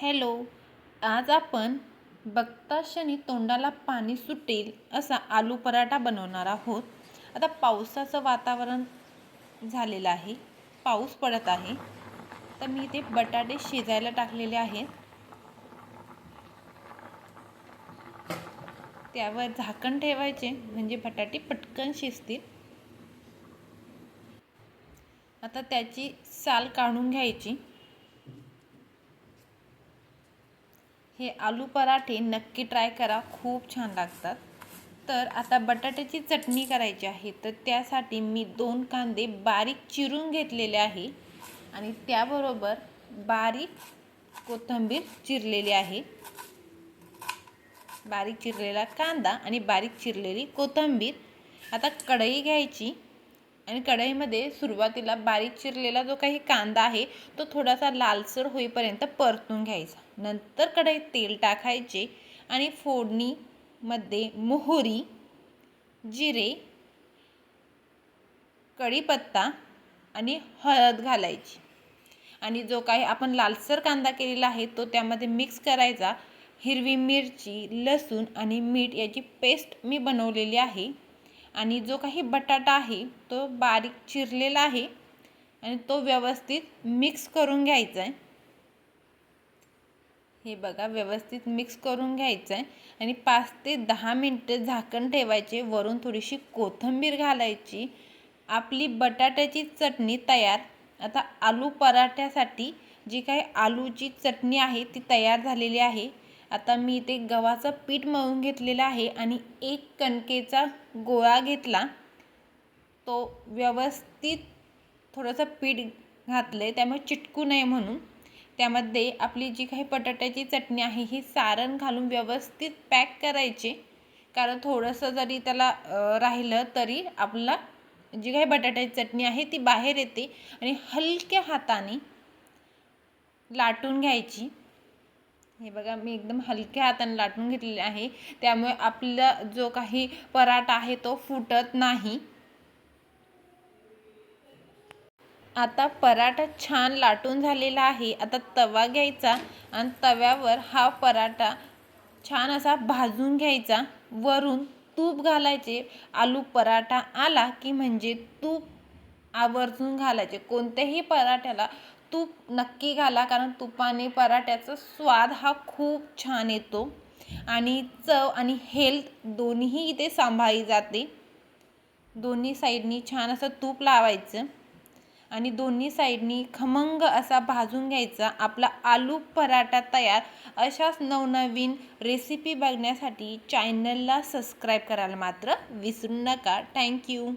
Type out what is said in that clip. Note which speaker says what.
Speaker 1: Hello आज आपण बघता क्षणी तोंडाला पाणी सुटेल असा आलू पराठा बनवणार आहोत. आता पावसाचं वातावरण झालेलं आहे पाऊस पडत आहे. तर मी इथे बटाटे शिजायला टाकलेले आहेत. त्यावर झाकण ठेवायचे म्हणजे बटाटे पटकन शिजतील. आता त्याची साल काढून घ्यायची. हे आलू पराठे नक्की ट्राय करा. खूप छान लागतात. तर आता बटाट्याची चटणी करायची आहे. तर त्यासाठी मी दोन कांदे बारीक चिरून घेतलेले आहे. आणि त्याबरोबर बारीक कोथिंबीर चिरलेली आहे. बारीक चिरलेला कांदा आणि बारीक चिरलेली कोथिंबीर. आता कढई घ्यायची. आणि कढईमध्ये सुरुवातीला बारीक चिरलेला जो काही कांदा आहे तो थोडासा लालसर होईपर्यंत परतून घ्यायचा. नंतर कढईत तेल टाकायचे आणि फोडणीमध्ये मोहरी जिरे कढीपत्ता आणि हळद घालायची. आणि जो काही आपण लालसर कांदा केलेला आहे तो त्यामध्ये मिक्स करायचा. हिरवी मिरची लसूण आणि मीठ याची पेस्ट मी बनवलेली आहे. आणि जो काही बटाटा आहे तो बारीक चिरलेला आहे आणि तो व्यवस्थित मिक्स करून घ्यायचा आहे. हे बघा व्यवस्थित मिक्स करून घ्यायचं आहे आणि पाच ते दहा मिनटं झाकण ठेवायचे. वरून थोडीशी कोथिंबीर घालायची. आपली बटाट्याची चटणी तयार. आता आलू पराठ्यासाठी जी काही आलूची चटणी आहे ती तयार झालेली आहे. आता मी इथे गव्हाचं पीठ मळून घेतलेलं आहे आणि एक कणकेचा गोळा घेतला. तो व्यवस्थित थोडंसं पीठ घातलं आहे त्यामुळे चिटकू नये म्हणून. त्यामध्ये आपली जी काही बटाट्याची चटणी आहे ही सारण घालून व्यवस्थित पॅक करायचे. कारण थोडंसं जरी त्याला राहिलं तरी आपला जी काही बटाट्याची चटणी आहे ती बाहेर येते आणि हलक्या हाताने लाटून घ्यायची. हे बघा मी एकदम हलक्या हाताने लाटून घेतलेले आहे. त्यामुळे आपला जो काही पराठा आहे तो फुटत नाही. आता पराठा छान लाटून झालेला आहे. आता तवा घ्यायचा आणि तव्यावर हा पराठा छान असा भाजून घ्यायचा. वरून तूप घालायचे. आलू पराठा आला की म्हणजे तूप आवर्जून घालायचे. कोणत्याही पराठ्याला तूप नक्की घाला कारण तुपाने पराठ्याचा स्वाद हा खूप छान येतो. आणि चव आणि हेल्थ दोन्हीही इथे सांभाळली जाते. दोन्ही साईडनी छान असं तूप लावायचं. आणि दोन्ही साईडनी खमंग असा भाजून घ्यायचा. आपला आलू पराठा तयार अशाच नवनवीन रेसिपी बघण्यासाठी चॅनलला सबस्क्राईब करायला मात्र विसरू नका. थँक्यू